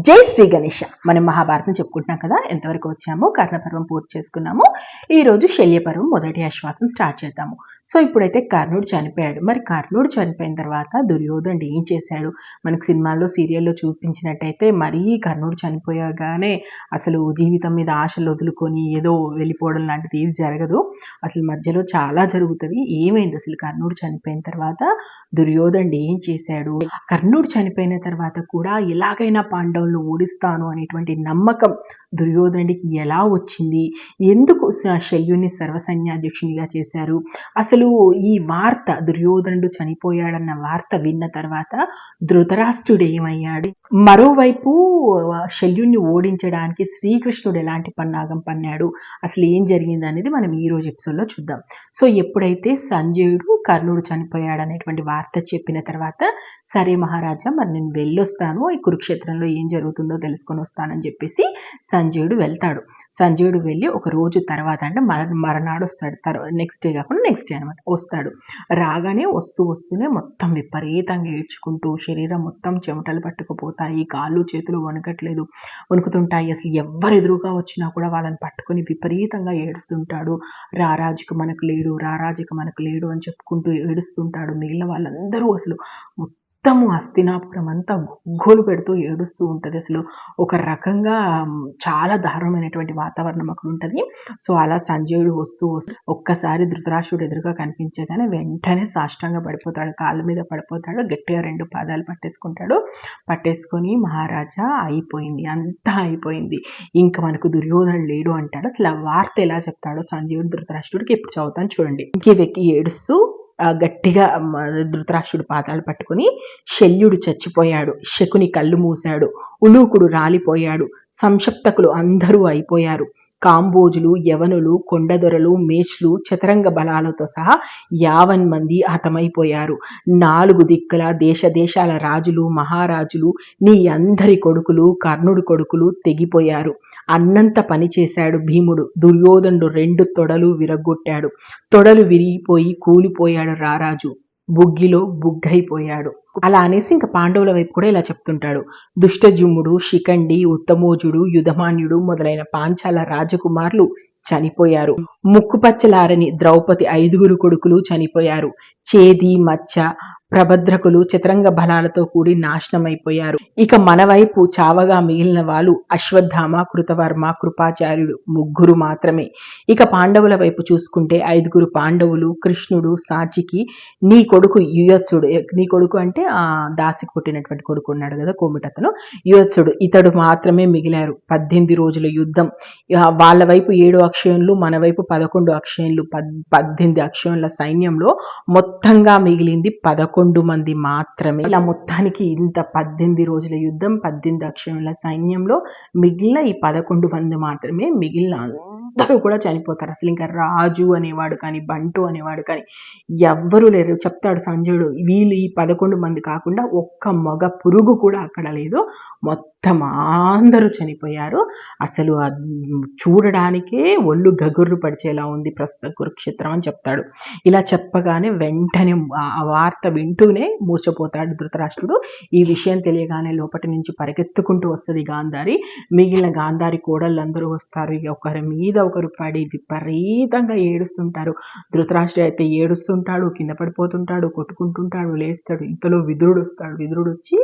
జై శ్రీ గణేష. మనం మహాభారతం చెప్పుకుంటున్నాం కదా ఎంతవరకు వచ్చాము కర్ణపర్వం పూర్తి చేసుకున్నాము ఈ రోజు శల్యపర్వం మొదటి ఆశ్వాసం స్టార్ట్ చేద్దాము. సో ఇప్పుడైతే కర్ణుడు చనిపోయాడు. మరి కర్ణుడు చనిపోయిన తర్వాత దుర్యోధనుడు ఏం చేశాడు? మనకు సినిమాల్లో సీరియల్లో చూపించినట్టయితే మరీ కర్ణుడు చనిపోయగానే అసలు జీవితం మీద ఆశలు వదులుకొని ఏదో వెళ్ళిపోవడం లాంటిది ఏది జరగదు. అసలు మధ్యలో చాలా జరుగుతుంది. ఏమైంది అసలు కర్ణుడు చనిపోయిన తర్వాత? దుర్యోధనుడు ఏం చేశాడు? కర్ణుడు చనిపోయిన తర్వాత కూడా ఎలాగైనా పాండవులను ఓడిస్తాను అనేటువంటి నమ్మకం దుర్యోధనుడికి ఎలా వచ్చింది? ఎందుకు శల్యుని సర్వసైన్యాధ్యక్షునిగా చేశారు? అసలు ఈ వార్త దుర్యోధనుడు చనిపోయాడన్న వార్త విన్న తర్వాత ధృతరాష్ట్రుడు ఏమయ్యాడు? మరోవైపు శల్యుణ్ణి ఓడించడానికి శ్రీకృష్ణుడు ఎలాంటి పన్నాగం పన్నాడు? అసలు ఏం జరిగింది అనేది మనం ఈ రోజు ఎపిసోడ్లో చూద్దాం. సో ఎప్పుడైతే సంజయుడు కర్ణుడు చనిపోయాడు అనేటువంటి వార్త చెప్పిన తర్వాత సరే మహారాజా మరి నేను వెళ్ళొస్తాను ఈ కురుక్షేత్రంలో ఏం ఏం జరుగుతుందో తెలుసుకొని వస్తానని చెప్పేసి సంజయుడు వెళ్తాడు. సంజయుడు వెళ్ళి ఒక రోజు తర్వాత అంటే మర మరనాడు వస్తాడు. తర్వాత నెక్స్ట్ డే కాకుండా నెక్స్ట్ డే అనమాట వస్తాడు. రాగానే వస్తూ వస్తూనే మొత్తం విపరీతంగా ఏడ్చుకుంటూ శరీరం మొత్తం చెమటలు పట్టుకుపోతాయి కాళ్ళు చేతులు వణకట్లేదు వణుకుతుంటాయి. అసలు ఎవరు ఎదురుగా వచ్చినా కూడా వాళ్ళని పట్టుకొని విపరీతంగా ఏడుస్తుంటాడు. రారాజుకు మనకు లేడు రారాజుకు మనకు లేడు అని చెప్పుకుంటూ ఏడుస్తుంటాడు. మిగిలిన వాళ్ళందరూ అసలు మొత్తము అస్తినాపురం అంతా గుగ్గోలు పెడుతూ ఏడుస్తూ ఉంటుంది. అసలు ఒక రకంగా చాలా దారుణమైనటువంటి వాతావరణం అక్కడ ఉంటుంది. సో అలా సంజయుడు వస్తూ వస్తూ ఒక్కసారి ధృతరాష్ట్రుడు ఎదురుగా కనిపించగానే వెంటనే సాష్టంగా పడిపోతాడు. కాళ్ళ మీద పడిపోతాడు. గట్టిగా రెండు పాదాలు పట్టేసుకుంటాడు. పట్టేసుకొని మహారాజా అయిపోయింది. అంతా అయిపోయింది. ఇంకా మనకు దుర్యోధనుడు లేడు అంటాడు. అసలు ఆ వార్త ఎలా చెప్తాడో సంజీవుడు ధృతరాష్ట్రుడికి ఎప్పుడు చదువుతాను చూడండి. ఇంకే వెక్కి ఏడుస్తూ గట్టిగా ధృతరాష్ట్రుడు పాదాలు పట్టుకుని శల్యుడు చచ్చిపోయాడు. శకుని కళ్ళు మూశాడు. ఉలూకుడు రాలిపోయాడు. సంక్షప్తకులు అందరూ అయిపోయారు. కాంబోజులు యవనులు కొండదొరలు మేచ్లు చతరంగ బలాలతో సహా యావన్ మంది హతమైపోయారు. నాలుగు దిక్కుల దేశ దేశాల రాజులు మహారాజులు నీ అందరి కొడుకులు కర్ణుడు కొడుకులు తెగిపోయారు. అన్నంత పని చేశాడు భీముడు. దుర్యోధనుడు రెండు తొడలు విరగొట్టాడు తొడలు విరిగిపోయి కూలిపోయాడు రారాజు. బుగ్గిలో బుగ్గైపోయాడు. అలా అనేసి ఇంకా పాండవుల వైపు కూడా ఇలా చెప్తుంటాడు. దుష్టజుమ్ముడు శిఖండి ఉత్తమోజుడు యుధమాన్యుడు మొదలైన పాంచాల రాజకుమారులు చనిపోయారు. ముక్కుపచ్చలారని ద్రౌపది ఐదుగురు కొడుకులు చనిపోయారు. చేది మచ్చ ప్రభద్రకులు చతురంగ బలాలతో కూడి నాశనమైపోయారు. ఇక మన వైపు చావగా మిగిలిన వాళ్ళు అశ్వత్థామ కృతవర్మ కృపాచార్యుడు ముగ్గురు మాత్రమే. ఇక పాండవుల వైపు చూసుకుంటే ఐదుగురు పాండవులు కృష్ణుడు సాచికి నీ కొడుకు యుయత్సుడు నీ కొడుకు అంటే ఆ దాసికి పుట్టినటువంటి కొడుకు ఉన్నాడు కదా కోమిటతను యుయత్సుడు ఇతడు మాత్రమే మిగిలారు. పద్దెనిమిది రోజుల యుద్ధం. వాళ్ళ వైపు ఏడు అక్షయంలు మన వైపు పదకొండు అక్షయంలు పద్దెనిమిది అక్షయంల సైన్యంలో మొత్తంగా మిగిలింది పదకొండు మంది మాత్రమే. ఇలా మొత్తానికి ఇంత పద్దెనిమిది రోజుల యుద్ధం పద్దెనిమిది అక్షయన్ల సైన్యంలో మిగిలిన ఈ పదకొండు మంది మాత్రమే మిగిలిన అందరూ కూడా చనిపోతారు. అసలు ఇంకా రాజు అనేవాడు కానీ బంటు అనేవాడు కానీ ఎవ్వరూ లేరు. చెప్తాడు సంజయుడు వీళ్ళు ఈ పదకొండు మంది కాకుండా ఒక్క మగ పురుగు కూడా అక్కడ లేదు. మొత్తం అందరూ చనిపోయారు. అసలు చూడడానికే ఒళ్ళు గగుర్రు పడిచేలా ఉంది ప్రస్తుత కురుక్షేత్రం అని చెప్తాడు. ఇలా చెప్పగానే వెంటనే ఆ వార్త వింటూనే మూర్చపోతాడు ధృతరాష్ట్రుడు. ఈ విషయం తెలియగానే లోపటి నుంచి పరిగెత్తుకుంటూ వస్తుంది గాంధారి. మిగిలిన గాంధారి కోడళ్ళందరూ వస్తారు. ఇక ఒకరి మీద ఒకరు పడి విపరీతంగా ఏడుస్తుంటారు. ధృతరాష్ట్రుడు అయితే ఏడుస్తుంటాడు కింద పడిపోతుంటాడు కొట్టుకుంటుంటాడు లేస్తాడు. ఇంతలో విదురుడు వస్తాడు విదురుడు వచ్చి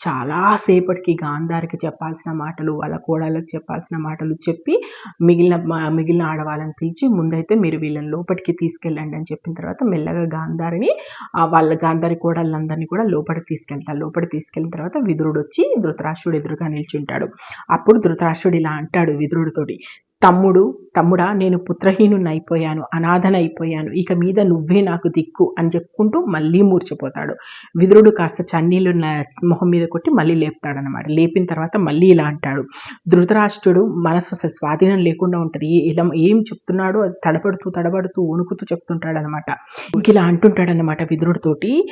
చాలా సేపటికి గాంధారికి చెప్పాల్సిన మాటలు వాళ్ళ కోడళ్ళకి చెప్పాల్సిన మాటలు చెప్పి మిగిలిన మిగిలిన ఆడవాళ్ళని పిలిచి ముందైతే మీరు వీళ్ళని లోపలికి తీసుకెళ్ళండి అని చెప్పిన తర్వాత మెల్లగా గాంధారిని ఆ వాళ్ళ గాంధారి కోడళ్ళందరినీ కూడా లోపలికి తీసుకెళ్తారు. లోపలికి తీసుకెళ్ళిన తర్వాత విదురుడు వచ్చి ధృతరాష్ట్రుడు ఎదురుగా నిల్చుంటాడు. అప్పుడు ధృతరాష్ట్రుడు ఇలా అంటాడు విదురుడితోటి తమ్ముడు తమ్ముడా నేను పుత్రహీనుని అయిపోయాను అనాథన అయిపోయాను ఇక మీద నువ్వే నాకు దిక్కు అని చెప్పుకుంటూ మళ్ళీ మూర్చిపోతాడు. విదురుడు కాస్త చన్నీళ్ళు నా మొహం మీద కొట్టి మళ్ళీ లేపుతాడనమాట లేపిన తర్వాత మళ్ళీ ఇలా అంటాడు. ధృతరాష్ట్రుడు మనసు అసలు స్వాధీనం లేకుండా ఉంటుంది. ఏ- ఇలా ఏం చెప్తున్నాడో అది తడబడుతూ తడబడుతూ వణుకుతూ చెప్తుంటాడనమాట ఇంక ఇలా అంటుంటాడనమాట విదురుడితోటి.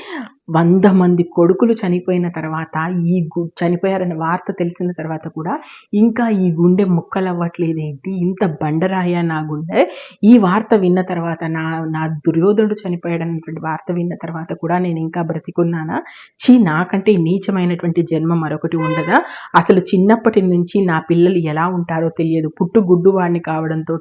వంద మంది కొడుకులు చనిపోయిన తర్వాత ఈ గు చనిపోయారన్న వార్త తెలిసిన తర్వాత కూడా ఇంకా ఈ గుండె ముక్కలవ్వట్లేదు ఏంటి? ఇంత బండరాయ నా గుండె. ఈ వార్త విన్న తర్వాత నా నా దుర్యోధనుడు చనిపోయాడన్నటువంటి వార్త విన్న తర్వాత కూడా నేను ఇంకా బ్రతికున్నానా? చీ నాకంటే నీచమైనటువంటి జన్మ మరొకటి ఉండదా? అసలు చిన్నప్పటి నుంచి నా పిల్లలు ఎలా ఉంటారో తెలియదు. పుట్టు గుడ్డువాడిని కావడంతో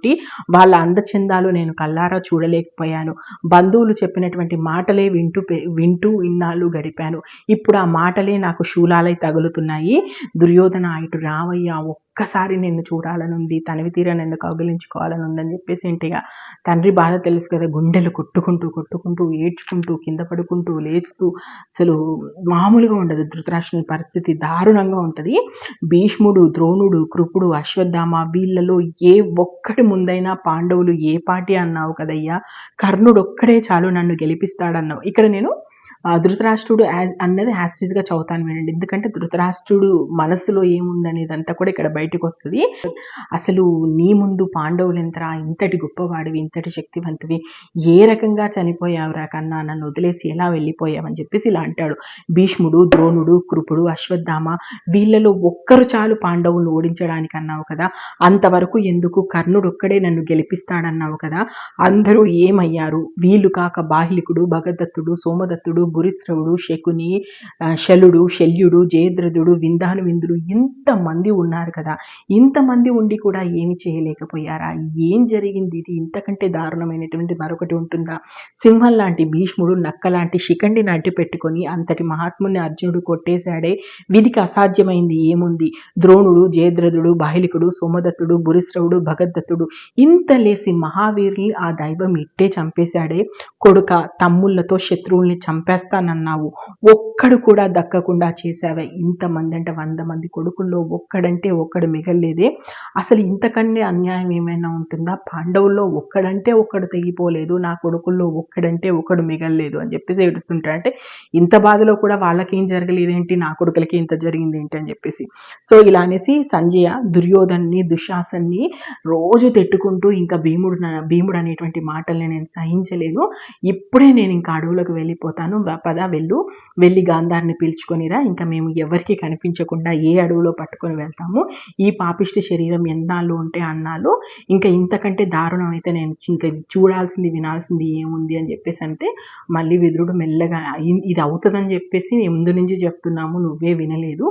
వాళ్ళ అందచందాలు నేను కల్లారా చూడలేకపోయాను. బంధువులు చెప్పినటువంటి మాటలే వింటూ వింటూ ఇన్నాళ్ళు గడిపాను. ఇప్పుడు ఆ మాటలే నాకు శూలాలై తగులుతున్నాయి. దుర్యోధన ఇటు రావయ్యా ఒక్కసారి నిన్ను చూడాలనుంది తనివి తీర నిన్ను కౌగిలించుకోవాలని ఉందని చెప్పేసి ఇంటిగా తండ్రి బాధ తెలుసు కదా గుండెలు కొట్టుకుంటూ కొట్టుకుంటూ ఏడ్చుకుంటూ కింద పడుకుంటూ లేస్తూ అసలు మామూలుగా ఉండదు ధృతరాష్ట్రుని పరిస్థితి దారుణంగా ఉంటుంది. భీష్ముడు ద్రోణుడు కృపుడు అశ్వత్థామ వీళ్ళలో ఏ ఒక్కటి ముందైనా పాండవులు ఏ పాటి అన్నావు కదయ్యా? కర్ణుడు ఒక్కడే చాలు నన్ను గెలిపిస్తాడన్నావు. ఇక్కడ నేను ధృతరాష్ట్రుడు యాజ్ అన్నది యాస్టిజ్గా చదువుతాను వినండి. ఎందుకంటే ధృతరాష్ట్రుడు మనసులో ఏముందనేదంతా కూడా ఇక్కడ బయటకు వస్తుంది అసలు నీ ముందు పాండవులు ఎంతరా? ఇంతటి గొప్పవాడివి ఇంతటి శక్తివంతువి. ఏ రకంగా చనిపోయావురా కన్నా? నన్ను వదిలేసి ఎలా వెళ్ళిపోయావని చెప్పేసి ఇలా అంటాడు. భీష్ముడు ద్రోణుడు కృపుడు అశ్వత్థామ వీళ్ళలో ఒక్కరు చాలు పాండవులను ఓడించడానికి అన్నావు కదా? అంతవరకు ఎందుకు కర్ణుడు ఒక్కడే నన్ను గెలిపిస్తాడన్నావు కదా? అందరూ ఏమయ్యారు? వీళ్ళు కాక బాహ్లికుడు భగదత్తుడు సోమదత్తుడు భురిశ్రవుడు శకుని శలుడు శల్యుడు జయద్రథుడు విందాను విందుడు ఇంతమంది ఉన్నారు కదా. ఇంతమంది ఉండి కూడా ఏమి చేయలేకపోయారా? ఏం జరిగింది ఇది? ఇంతకంటే దారుణమైనటువంటి మరొకటి ఉంటుందా? సింహం లాంటి భీష్ముడు నక్క లాంటి శిఖండి నడ్డి పెట్టుకొని అంతటి మహాత్ముని అర్జునుడు కొట్టేశాడే. విధికి అసాధ్యమైంది ఏముంది? ద్రోణుడు జయద్రథుడు బాహిలికుడు సోమదత్తుడు భురిశ్రవుడు భగదత్తుడు ఇంత లేసి మహావీరుని ఆ దైవం ఇట్టే చంపేశాడే. కొడుక తమ్ముళ్ళతో శత్రువుల్ని చేస్తానన్నావు. ఒక్కడు కూడా దక్కకుండా చేశావే. ఇంతమంది అంటే వంద మంది కొడుకుల్లో ఒక్కడంటే ఒక్కడు మిగల్లేదే. అసలు ఇంతకంటే అన్యాయం ఏమైనా ఉంటుందా? పాండవుల్లో ఒక్కడంటే ఒక్కడు తెగిపోలేదు. నా కొడుకుల్లో ఒక్కడంటే ఒకడు మిగల్లేదు అని చెప్పేసి ఏడుస్తుంటాడు అంటే ఇంత బాధలో కూడా వాళ్ళకేం జరగలేదేంటి? నా కొడుకులకి ఇంత జరిగింది ఏంటి అని చెప్పేసి. సో ఇలా అనేసి సంజయ దుర్యోధన్ని దుశ్శాసన్ని రోజు తిట్టుకుంటూ ఇంకా భీముడు భీముడు అనేటువంటి మాటల్ని నేను సహించలేను ఇప్పుడే నేను ఇంకా అడవులకు వెళ్ళిపోతాను. పద వెళ్ళు. వెళ్ళి గాంధారిని పీల్చుకొనిరా ఇంకా మేము ఎవరికి కనిపించకుండా ఏ అడవులో పట్టుకొని వెళ్తాము. ఈ పాపిష్టి శరీరం ఎన్నాళ్ళు ఉంటే అన్నాళ్ళు. ఇంకా ఇంతకంటే దారుణం అయితే నేను ఇంకా చూడాల్సింది వినాల్సింది ఏముంది అని చెప్పేసి అంటే మళ్ళీ విదురుడు మెల్లగా ఇది అవుతుందని చెప్పేసి ముందు నుంచి చెప్తున్నాము. నువ్వే వినలేదు.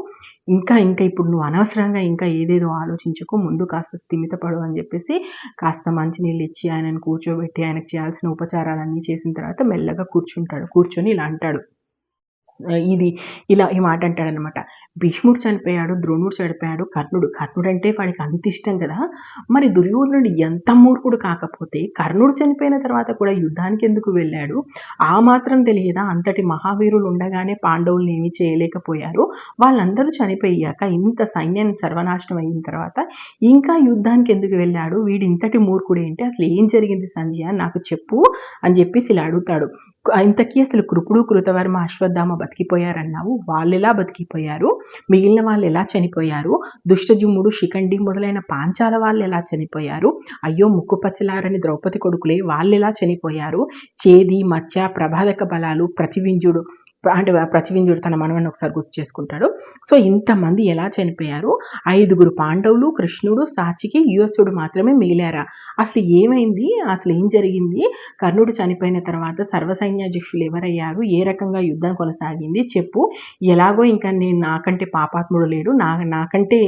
ఇంకా ఇంకా ఇప్పుడు నువ్వు అనవసరంగా ఇంకా ఏదేదో ఆలోచించకు ముందు కాస్త స్థిమితపడు అని చెప్పేసి కాస్త మంచినీళ్ళు ఇచ్చి ఆయనను కూర్చోబెట్టి ఆయనకు చేయాల్సిన ఉపచారాలన్నీ చేసిన తర్వాత మెల్లగా కూర్చుంటాడు కూర్చొని ఇలా అంటాడు. ఇది ఇలా ఈ మాట అంటాడనమాట. భీష్ముడు చనిపోయాడు ద్రోణుడు చనిపోయాడు కర్ణుడు. కర్ణుడు అంటే వాడికి అంత ఇష్టం కదా. మరి దుర్యోధనుడు ఎంత మూర్ఖుడు కాకపోతే కర్ణుడు చనిపోయిన తర్వాత కూడా యుద్ధానికి ఎందుకు వెళ్ళాడు? ఆ మాత్రం తెలియదా? అంతటి మహావీరులు ఉండగానే పాండవుల్ని ఏమీ చేయలేకపోయారు. వాళ్ళందరూ చనిపోయాక ఇంత సైన్యాన్ని సర్వనాశనం అయిన తర్వాత ఇంకా యుద్ధానికి ఎందుకు వెళ్ళాడు? వీడి ఇంతటి మూర్ఖుడు ఏంటి? అసలు ఏం జరిగింది సంజయ? నాకు చెప్పు అని చెప్పేసి ఇలా అడుగుతాడు. ఇంతకీ అసలు కృపుడు కృతవర్మ అశ్వత్థామ బతికిపోయారన్నావు వాళ్ళు ఎలా బతికిపోయారు? మిగిలిన వాళ్ళు ఎలా చనిపోయారు? దుష్టజుమ్ముడు శిఖండి మొదలైన పాంచాల వాళ్ళు ఎలా చనిపోయారు? అయ్యో ముక్కు పచ్చలారని ద్రౌపది కొడుకులే వాళ్ళు ఎలా చనిపోయారు? చేది మత్స్య ప్రభాదక బలాలు ప్రతివింజుడు అంటే ప్రతివింజుడు తన మనవని ఒకసారి గుర్తు చేసుకుంటాడు. సో ఇంతమంది ఎలా చనిపోయారు? ఐదుగురు పాండవులు కృష్ణుడు సాచికి యువసుడు మాత్రమే మిగిలారా? అసలు ఏమైంది? అసలు ఏం జరిగింది? కర్ణుడు చనిపోయిన తర్వాత సర్వసైన్యాధ్యక్షులు ఎవరయ్యారు? ఏ రకంగా యుద్ధం కొనసాగింది? చెప్పు. ఎలాగో ఇంకా నేను నాకంటే పాపాత్ముడు లేడు. నా నాకంటే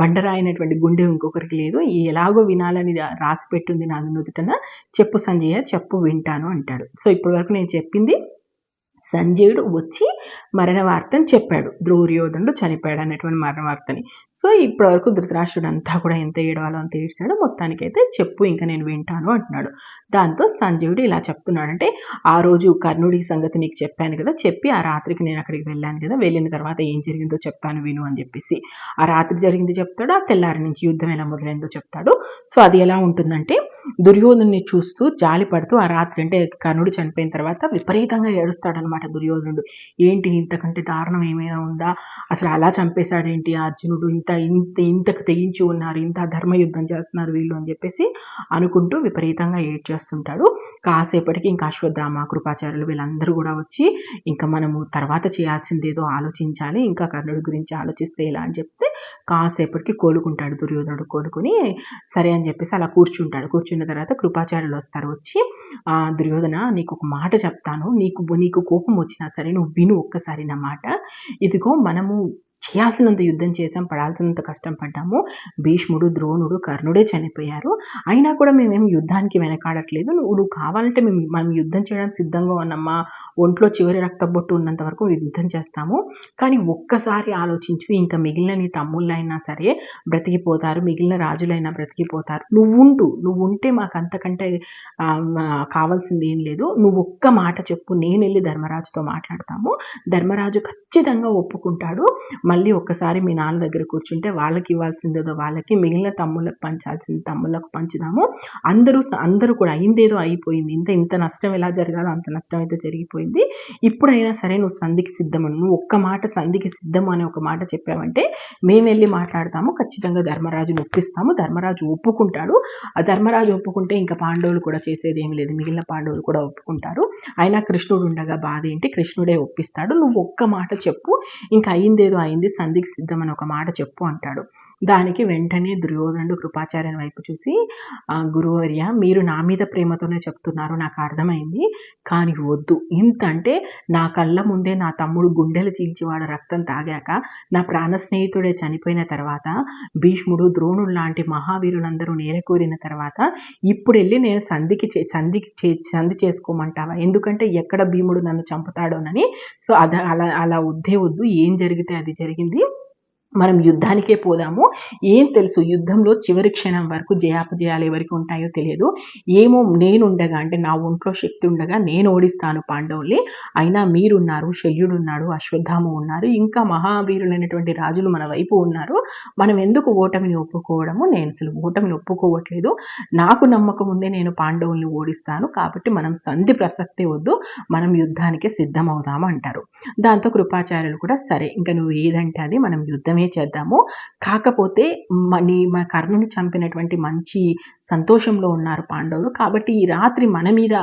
బండరాయినటువంటి గుండె ఇంకొకరికి లేదు. ఎలాగో వినాలని రాసి పెట్టుంది నా నుదుటన. చెప్పు సంజయ చెప్పు వింటాను అంటాడు. సో ఇప్పటివరకు నేను చెప్పింది సంజయుడు వచ్చి మరణ వార్తను చెప్పాడు. ధ్రువయోధనుడు చనిపోయాడు అనేటువంటి మరణ వార్తని సో ఇప్పటివరకు ధృతరాష్ట్రుడు అంతా కూడా ఎంత ఏడవాలో అంత ఏడ్చాడో మొత్తానికైతే చెప్పు ఇంకా నేను వింటాను అంటున్నాడు. దాంతో సంజీవుడు ఇలా చెప్తున్నాడంటే ఆ రోజు కర్ణుడి సంగతి నీకు చెప్పాను కదా చెప్పి ఆ రాత్రికి నేను అక్కడికి వెళ్ళాను కదా వెళ్ళిన తర్వాత ఏం జరిగిందో చెప్తాను విను అని చెప్పేసి. ఆ రాత్రి జరిగింది చెప్తాడు ఆ తెల్లారి నుంచి యుద్ధం ఎలా మొదలైందో చెప్తాడు. సో అది ఎలా ఉంటుందంటే దుర్యోధన్ని చూస్తూ జాలి పడుతూ ఆ రాత్రి అంటే కర్ణుడు చనిపోయిన తర్వాత విపరీతంగా ఏడుస్తాడనమాట దుర్యోధనుడు. ఏంటి ఇంతకంటే దారుణం ఏమైనా ఉందా? అసలు అలా చంపేశాడేంటి అర్జునుడు? ఇంత ఇంత ఇంతకు తెగించి ఉన్నారు ఇంత ధర్మ యుద్ధం చేస్తున్నారు వీళ్ళు అని చెప్పేసి అనుకుంటూ విపరీతంగా ఏడ్ చేస్తుంటాడు కాసేపటికి ఇంకా అశ్వత్థామ కృపాచార్యులు వీళ్ళందరూ కూడా వచ్చి ఇంకా మనము తర్వాత చేయాల్సింది ఏదో ఆలోచించాలి ఇంకా కర్ణుడి గురించి ఆలోచిస్తే ఎలా అని చెప్తే కాసేపటికి కోలుకుంటాడు దుర్యోధనుడు కోలుకొని. సరే అని చెప్పేసి అలా కూర్చుంటాడు. కూర్చున్న తర్వాత కృపాచార్యులు వస్తారు వచ్చి ఆ దుర్యోధన నీకు ఒక మాట చెప్తాను. నీకు నీకు కోపం వచ్చినా సరే నువ్వు విను. ఒక్కసారి నా మాట. ఇదిగో మనము చేయాల్సినంత యుద్ధం చేసాం పడాల్సినంత కష్టం పడ్డాము. భీష్ముడు ద్రోణుడు కర్ణుడే చనిపోయారు. అయినా కూడా మేమేం యుద్ధానికి వెనకాడట్లేదు. నువ్వు కావాలంటే మేము మనం యుద్ధం చేయడానికి సిద్ధంగా ఉన్నమ్మా ఒంట్లో చివరి రక్తబొట్టు ఉన్నంత వరకు యుద్ధం చేస్తాము. కానీ ఒక్కసారి ఆలోచించు ఇంకా మిగిలిన నీ తమ్ముళ్ళైనా సరే బ్రతికిపోతారు. మిగిలిన రాజులైనా బ్రతికిపోతారు. నువ్వు నువ్వుంటే నువ్వు ఉంటే మాకు అంతకంటే కావాల్సింది ఏం లేదు. నువ్వు ఒక్క మాట చెప్పు. నేను వెళ్ళి ధర్మరాజుతో మాట్లాడతాము. ధర్మరాజు ఖచ్చితంగా ఒప్పుకుంటాడు. మళ్ళీ ఒక్కసారి మీ నాన్న దగ్గర కూర్చుంటే వాళ్ళకి ఇవ్వాల్సిందేదో వాళ్ళకి మిగిలిన తమ్ముళ్ళకి పంచాల్సింది తమ్ముళ్ళకు పంచుదాము. అందరూ అందరూ కూడా అయిందేదో అయిపోయింది ఇంత ఇంత నష్టం ఎలా జరగాలో అంత నష్టం అయితే జరిగిపోయింది. ఇప్పుడైనా సరే నువ్వు సంధికి సిద్ధము నువ్వు ఒక్క మాట సంధికి సిద్ధము అనే ఒక మాట చెప్పావంటే మేము వెళ్ళి మాట్లాడతాము ఖచ్చితంగా ధర్మరాజుని ఒప్పిస్తాము ధర్మరాజు ఒప్పుకుంటాడు. ఆ ధర్మరాజు ఒప్పుకుంటే ఇంకా పాండవులు కూడా చేసేది ఏం లేదు మిగిలిన పాండవులు కూడా ఒప్పుకుంటారు. అయినా కృష్ణుడు ఉండగా బాధ ఏంటి? కృష్ణుడే ఒప్పిస్తాడు. నువ్వు ఒక్క మాట చెప్పు ఇంకా అయిందేదో అయింది సంధికి సిద్ధం అని ఒక మాట చెప్పు అంటాడు. దానికి వెంటనే దుర్యోధనుడు కృపాచార్యుని వైపు చూసి గురువర్య మీరు నా మీద ప్రేమతోనే చెప్తున్నారు నాకు అర్థమైంది కానీ వద్దు. ఇంత అంటే నా కళ్ళ ముందే నా తమ్ముడు గుండెలు చీల్చి వాడు రక్తం తాగాక నా ప్రాణ స్నేహితుడే చనిపోయిన తర్వాత భీష్ముడు ద్రోణుడు లాంటి మహావీరులందరూ నేలకూరిన తర్వాత ఇప్పుడు వెళ్ళి నేను సంధికి చే- సంధికి చే- సంధి చేసుకోమంటావా? ఎందుకంటే ఎక్కడ భీముడు నన్ను చంపుతాడోనని సో అద అలా అలా వద్దే వద్దు ఏం జరిగితే అది జరిగింది మనం యుద్ధానికే పోదాము. ఏం తెలుసు? యుద్ధంలో చివరి క్షణం వరకు జయాపజయాలు ఎవరికి ఉంటాయో తెలియదు. ఏమో నేను ఉండగా అంటే నా ఒంట్లో శక్తి ఉండగా నేను ఓడిస్తాను పాండవుల్ని. అయినా మీరున్నారు శల్యుడు ఉన్నాడు అశ్వత్థామ ఉన్నారు ఇంకా మహావీరులైనటువంటి రాజులు మన వైపు ఉన్నారు. మనం ఎందుకు ఓటమిని ఒప్పుకోవడము? నేను అసలు ఓటమిని ఒప్పుకోవట్లేదు. నాకు నమ్మకం ఉందే నేను పాండవుల్ని ఓడిస్తాను. కాబట్టి మనం సంధి ప్రసక్తే వద్దు. మనం యుద్ధానికే సిద్ధమవుదాము అంటారు. దాంతో కృపాచార్యులు కూడా సరే ఇంకా నువ్వు ఏదంటే అది మనం యుద్ధమే చేద్దాము. కాకపోతే మనీ మా కర్ణుని చంపినటువంటి మంచి సంతోషంలో ఉన్నారు పాండవులు. కాబట్టి ఈ రాత్రి మన మీద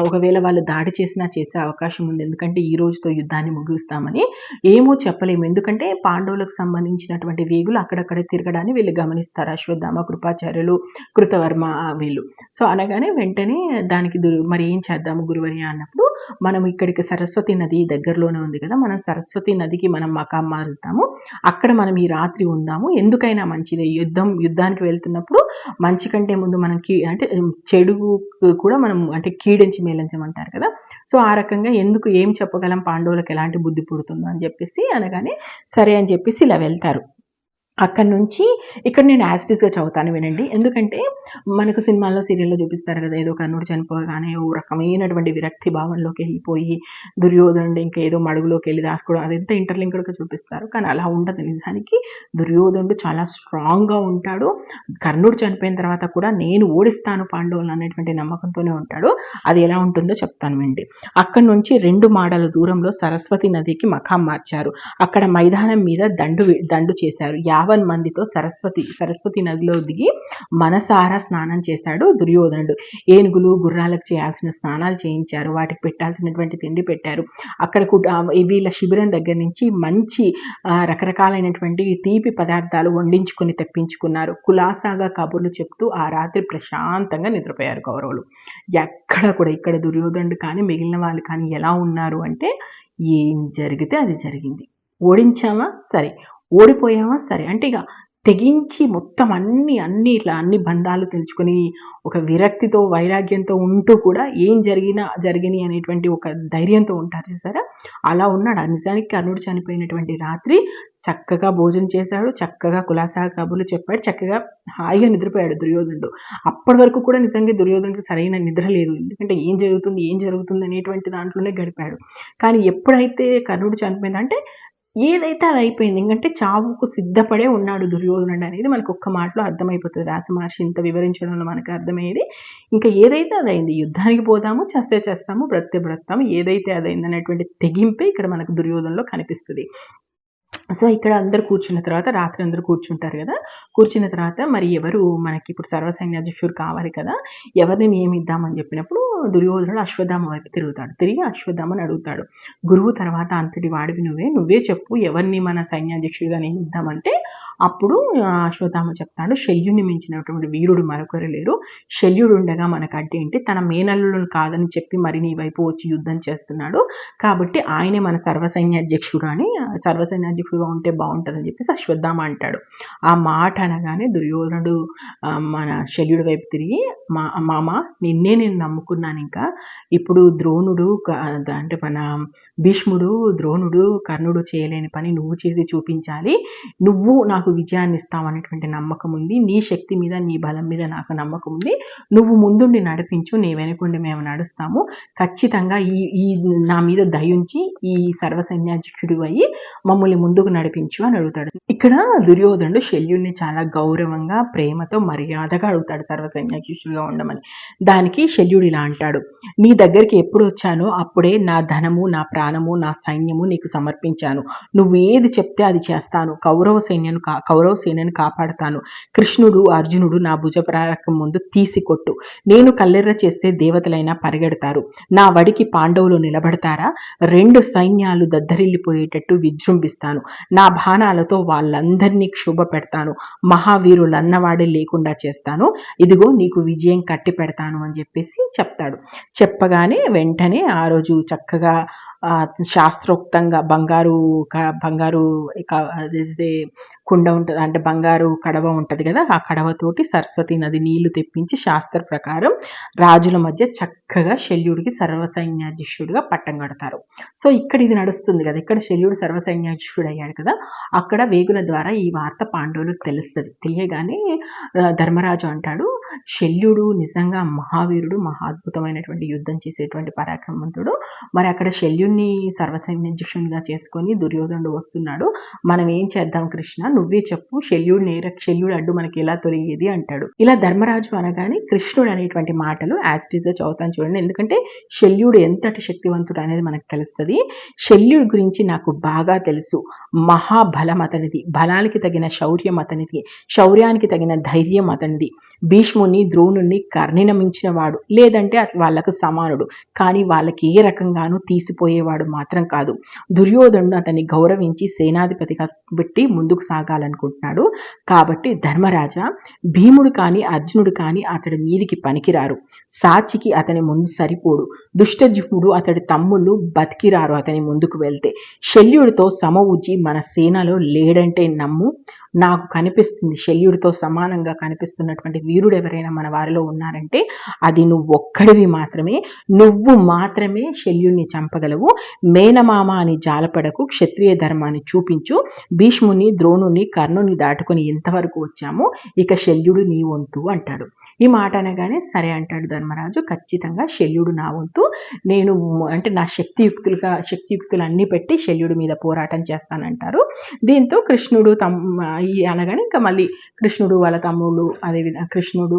ఒకవేళ వాళ్ళు దాడి చేసినా చేసే అవకాశం ఉంది. ఎందుకంటే ఈ రోజుతో యుద్ధాన్ని ముగిస్తామని ఏమో చెప్పలేము. ఎందుకంటే పాండవులకు సంబంధించినటువంటి వేగులు అక్కడక్కడ తిరగడాన్ని వీళ్ళు గమనిస్తారు. అశ్వత్థామ కృపాచార్యులు కృతవర్మ వీళ్ళు. సో అనగానే వెంటనే దానికి దు- మరి ఏం చేద్దాము గురువర్య అన్నప్పుడు మనం ఇక్కడికి సరస్వతి నది దగ్గరలోనే ఉంది కదా మనం సరస్వతి నదికి మనం మకాం మారుతాము. అక్కడ మనం ఈ రాత్రి ఉందాము. ఎందుకైనా మంచిది. యుద్ధం యుద్ధానికి వెళ్తున్నప్పుడు మంచి కంటే ముందు మనం కీ అంటే చెడు కూడా మనం అంటే కీడించి మేలించమంటారు కదా. సో ఆ రకంగా ఎందుకు ఏం చెప్పగలం? పాండవులకు ఎలాంటి బుద్ధి పుడుతుందో అని చెప్పేసి అనగానే సరే అని చెప్పేసి ఇలా వెళ్తారు. అక్కడి నుంచి ఇక్కడ నేను యాజిటీస్గా చదువుతాను వినండి. ఎందుకంటే మనకు సినిమాల్లో సీరియల్లో చూపిస్తారు కదా ఏదో కన్నుడు చనిపోగానే ఓ రకమైనటువంటి విరక్తి భావంలోకి వెళ్ళిపోయి దుర్యోధనుడు ఇంకా ఏదో మడుగులోకి వెళ్ళి దాచుకోవడం అదంతా ఇంటర్లింక్డ్గా చూపిస్తారు. కానీ అలా ఉండదు నిజానికి. దుర్యోధనుడు చాలా స్ట్రాంగ్గా ఉంటాడు. కర్ణుడు చనిపోయిన తర్వాత కూడా నేను ఓడిస్తాను పాండవులు అనేటువంటి నమ్మకంతోనే ఉంటాడు. అది ఎలా ఉంటుందో చెప్తాను వినండి. అక్కడి నుంచి రెండు మాడల దూరంలో సరస్వతి నదికి మఖాం మార్చారు. అక్కడ మైదానం మీద దండు దండు చేశారు. యావన్ మందితో సరస్వతి సరస్వతి నదిలో దిగి మనసారా స్నానం చేశాడు దుర్యోధనుడు. ఏనుగులు గుర్రాలకు చేయాల్సిన స్నానాలు చేయించారు. వాటికి పెట్టాల్సినటువంటి తిండి పెట్టారు. అక్కడ వీళ్ళ శిబిరం దగ్గర నుంచి మంచి రకరకాలైనటువంటి తీపి పదార్థాలు వండించుకొని తెప్పించుకున్నారు. కులాసాగా కబుర్లు చెప్తూ ఆ రాత్రి ప్రశాంతంగా నిద్రపోయారు కౌరవులు. ఎక్కడ కూడా ఇక్కడ దుర్యోధనుడు కానీ మిగిలిన వాళ్ళు కానీ ఎలా ఉన్నారు అంటే ఏం జరిగితే అది జరిగింది. ఓడించామా? సరే. ఓడిపోయామా? సరే. అంటే ఇక తెగించి మొత్తం అన్ని అన్ని ఇట్లా అన్ని బంధాలు తెలుసుకొని ఒక విరక్తితో వైరాగ్యంతో ఉంటూ కూడా ఏం జరిగినా జరిగినాయి అనేటువంటి ఒక ధైర్యంతో ఉంటారు చూసారా? అలా ఉన్నాడు. ఆ నిజానికి కర్ణుడు చనిపోయినటువంటి రాత్రి చక్కగా భోజనం చేశాడు. చక్కగా కులాసా కబుర్లు చెప్పాడు. చక్కగా హాయిగా నిద్రపోయాడు దుర్యోధనుడు. అప్పటి వరకు కూడా నిజంగా దుర్యోధనుడికి సరైన నిద్ర లేదు. ఎందుకంటే ఏం జరుగుతుంది ఏం జరుగుతుంది అనేటువంటి దాంట్లోనే గడిపాడు. కానీ ఎప్పుడైతే కర్ణుడు చనిపోయిందంటే ఏదైతే అది అయిపోయింది ఎందుకంటే చావుకు సిద్ధపడే ఉన్నాడు దుర్యోధనుడు అనేది మనకు ఒక్క మాటలో అర్థమైపోతుంది. రాసమహర్షి ఇంత వివరించడంలో మనకు అర్థమయ్యేది ఇంకా ఏదైతే అదైంది యుద్ధానికి పోదాము చేస్తే చేస్తాము బ్రతికే బ్రతాము ఏదైతే అదైంది అనేటువంటి తెగింపే ఇక్కడ మనకు దుర్యోధనలో కనిపిస్తుంది. సో ఇక్కడ అందరు కూర్చున్న తర్వాత రాత్రి అందరూ కూర్చుంటారు కదా. కూర్చున్న తర్వాత మరి ఎవరు మనకి ఇప్పుడు సర్వసైన్యాధ్యక్షుడు కావాలి కదా. ఎవరిని నియమిద్దామని చెప్పినప్పుడు దుర్యోధనుడు అశ్వత్థామ వైపు తిరుగుతాడు. తిరిగి అశ్వత్థామని అడుగుతాడు. గురువు తర్వాత అంతటి వాడివి నువ్వే. నువ్వే చెప్పు ఎవరిని మన సైన్యాధ్యక్షుడిగా నియమిద్దామంటే అప్పుడు అశ్వత్థామ చెప్తాడు శల్యుని మించినటువంటి వీరుడు మరొకరు లేరు. శల్యుడు ఉండగా మనకు అంటే ఏంటి? తన మేనల్లులను కాదని చెప్పి మరి నీ వైపు వచ్చి యుద్ధం చేస్తున్నాడు. కాబట్టి ఆయనే మన సర్వసైన్యాధ్యక్షుడు అని సర్వసైన్యాధ్యక్షుడుగా ఉంటే బాగుంటుందని చెప్పేసి అశ్వత్థామ అంటాడు. ఆ మాట అనగానే దుర్యోధనుడు మన శల్యుడి వైపు తిరిగి మా మామ నిన్నే నేను నమ్ముకున్నాను ఇంకా. ఇప్పుడు ద్రోణుడు అంటే మన భీష్ముడు ద్రోణుడు కర్ణుడు చేయలేని పని నువ్వు చేసి చూపించాలి. నువ్వు నాకు విజయాన్ని ఇస్తావు అనేటువంటి నమ్మకం ఉంది. నీ శక్తి మీద నీ బలం మీద నాకు నమ్మకం ఉంది. నువ్వు ముందుండి నడిపించు నీ వెనుకుండి మేము నడుస్తాము. ఖచ్చితంగా ఈ ఈ నా మీద దయుంచి ఈ సర్వసైన్యాధ్యక్షుడు అయ్యి మమ్మల్ని ముందుకు నడిపించు అని అడుగుతాడు. ఇక్కడ దుర్యోధనుడు శల్యుణ్ణి చాలా గౌరవంగా ప్రేమతో మర్యాదగా అడుగుతాడు సర్వసైన్యాధ్యక్షుడిగా ఉండమని. దానికి శల్యుడు ఇలా అంటాడు. నీ దగ్గరికి ఎప్పుడు వచ్చానో అప్పుడే నా ధనము నా ప్రాణము నా సైన్యము నీకు సమర్పించాను. నువ్వు ఏది చెప్తే అది చేస్తాను. కౌరవ సైన్యం కా కౌరవ సేనని కాపాడతాను. కృష్ణుడు అర్జునుడు నా భుజప్రారకం ముందు తీసి కొట్టు నేను కల్లెర్ర చేస్తే దేవతలైనా పరిగెడతారు. నా వడికి పాండవులు నిలబడతారా? రెండు సైన్యాలు దద్దరిల్లిపోయేటట్టు విజృంభిస్తాను. నా బాణాలతో వాళ్ళందరినీ క్షోభ పెడతాను మహావీరులన్నవాడే లేకుండా చేస్తాను. ఇదిగో నీకు విజయం కట్టి పెడతాను అని చెప్పేసి చెప్తాడు. చెప్పగానే వెంటనే ఆ రోజు చక్కగా శాస్త్రోక్తంగా బంగారు బంగారు అదే కుండ ఉంటుంది అంటే బంగారు కడవ ఉంటుంది కదా ఆ కడవతోటి సరస్వతి నది నీళ్ళు తెప్పించి శాస్త్ర ప్రకారం రాజుల మధ్య చక్కగా శల్యుడికి సర్వసైన్యాధ్యక్షుడిగా పట్టం కడతారు. సో ఇక్కడ ఇది నడుస్తుంది కదా ఇక్కడ శల్యుడు సర్వసైన్యాధ్యక్షుడు అయ్యాడు కదా అక్కడ వేగుల ద్వారా ఈ వార్త పాండవులకు తెలుస్తుంది. తెలియగానే ధర్మరాజు అంటాడు శల్యుడు నిజంగా మహావీరుడు మహాద్భుతమైనటువంటి యుద్ధం చేసేటువంటి పరాక్రమవంతుడు మరి అక్కడ శల్యుడిని సర్వసైన్యాధ్యక్షునిగా చేసుకొని దుర్యోధనుడు వస్తున్నాడు. మనం ఏం చేద్దాం కృష్ణ? నువ్వే చెప్పు శల్యుడు నేర శల్యుడు అడ్డు మనకి ఎలా తొలగేది అంటాడు. ఇలా ధర్మరాజు అనగానే కృష్ణుడు అనేటువంటి మాటలు యాస్టిజ్ చదువుతాను చూడండి. ఎందుకంటే శల్యుడు ఎంతటి శక్తివంతుడు అనేది మనకు తెలుస్తుంది. శల్యుడి గురించి నాకు బాగా తెలుసు. మహాబలం అతనిది బలానికి తగిన శౌర్యం అతనిది శౌర్యానికి తగిన ధైర్యం అతనిది. భీష్ముని ద్రోణుణ్ణి కర్ణినమించిన వాడు లేదంటే అట్లా వాళ్ళకు సమానుడు. కానీ వాళ్ళకి ఏ రకంగానూ తీసిపోయేవాడు మాత్రం కాదు. దుర్యోధనుడు అతన్ని గౌరవించి సేనాధిపతిగా పెట్టి ముందుకు సాగాలనుకుంటున్నాడు కాబట్టి ధర్మరాజా భీముడు కానీ అర్జునుడు కానీ అతడి మీదికి పనికిరారు. సాచికి అతని ముందు సరిపోడు. దుష్టజుముడు అతడి తమ్ముళ్ళు బతికిరారు అతని ముందుకు వెళ్తే. శల్యుడితో సమవుజ్జి మన సేనలో లేడంటే నమ్ము. నాకు కనిపిస్తుంది శల్యుడితో సమానంగా కనిపిస్తున్నటువంటి వీరుడు ఎవరైనా మన వారిలో ఉన్నారంటే అది నువ్వు ఒక్కడివి మాత్రమే. నువ్వు మాత్రమే శల్యుణ్ణి చంపగలవు. మేనమామ అని జాలపడకు క్షత్రియ ధర్మాన్ని చూపించు. భీష్ముని ద్రోణుని కర్ణుని దాటుకొని ఎంతవరకు వచ్చామో ఇక శల్యుడు నీ వంతు అంటాడు. ఈ మాట అనగానే సరే అంటాడు ధర్మరాజు ఖచ్చితంగా శల్యుడు నా వంతు. నేను అంటే నా శక్తియుక్తులుగా శక్తియుక్తులు అన్ని పెట్టి శల్యుడి మీద పోరాటం చేస్తానంటారు. దీంతో కృష్ణుడు తమ్ అయ్యి అనగానే ఇంకా మళ్ళీ కృష్ణుడు వాళ్ళ తమ్ముళ్ళు అదేవిధంగా కృష్ణుడు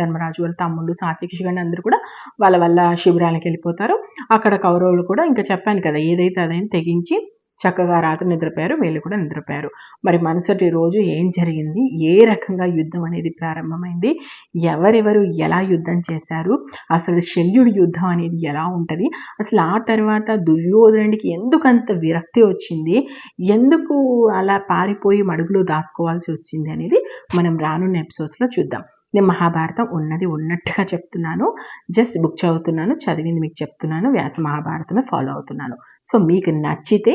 ధర్మరాజు వాళ్ళ తమ్ముళ్ళు సాత్వికృష్ణుడు అందరూ కూడా వాళ్ళ వల్ల శిబిరాలకు వెళ్ళిపోతారు. అక్కడ కౌరవులు కూడా ఇంకా చెప్పాను కదా ఏదైతే అదైనా తెగించి చక్కగా రాత్రి నిద్రపోయారు వీళ్ళు కూడా నిద్రపోయారు. మరి మరుసటి రోజు ఏం జరిగింది? ఏ రకంగా యుద్ధం అనేది ప్రారంభమైంది? ఎవరెవరు ఎలా యుద్ధం చేశారు? అసలు శల్యుడి యుద్ధం అనేది ఎలా ఉంటుంది? అసలు ఆ తర్వాత దుర్యోధనుడికి ఎందుకంత విరక్తి వచ్చింది? ఎందుకు అలా పారిపోయి మడుగులో దాచుకోవాల్సి వచ్చింది అనేది మనం రానున్న ఎపిసోడ్స్లో చూద్దాం. నేను మహాభారతం ఉన్నది ఉన్నట్టుగా చెప్తున్నాను. జస్ట్ బుక్ చదువుతున్నాను చదివింది మీకు చెప్తున్నాను వ్యాస మహాభారతమే ఫాలో అవుతున్నాను. సో మీకు నచ్చితే